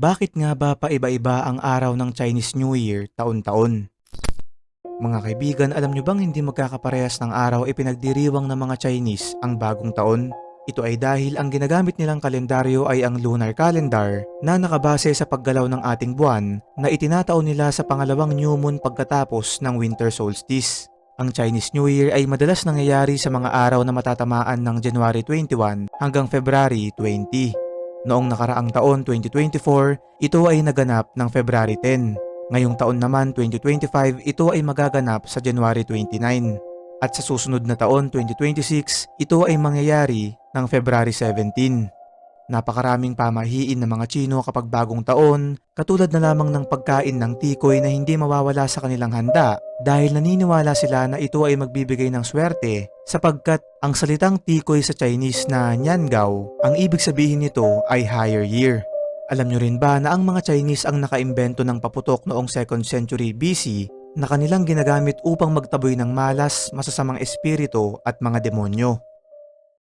Bakit nga ba paiba-iba ang araw ng Chinese New Year taon-taon? Mga kaibigan, alam nyo bang hindi magkakaparehas ng araw ipinagdiriwang ng mga Chinese ang bagong taon? Ito ay dahil ang ginagamit nilang kalendaryo ay ang lunar calendar na nakabase sa paggalaw ng ating buwan na itinataon nila sa pangalawang new moon pagkatapos ng winter solstice. Ang Chinese New Year ay madalas nangyayari sa mga araw na matatamaan ng January 21 hanggang February 20. Noong nakaraang taon 2024, ito ay naganap ng February 10. Ngayong taon naman 2025, ito ay magaganap sa January 29. At sa susunod na taon 2026, ito ay mangyayari ng February 17. Napakaraming pamahiin ng mga Chino kapag bagong taon, katulad na lamang ng pagkain ng tikoy na hindi mawawala sa kanilang handa dahil naniniwala sila na ito ay magbibigay ng swerte sapagkat ang salitang tikoy sa Chinese na Niangao, ang ibig sabihin nito ay higher year. Alam nyo rin ba na ang mga Chinese ang nakaimbento ng paputok noong 2nd century BC na kanilang ginagamit upang magtaboy ng malas, masasamang espiritu at mga demonyo?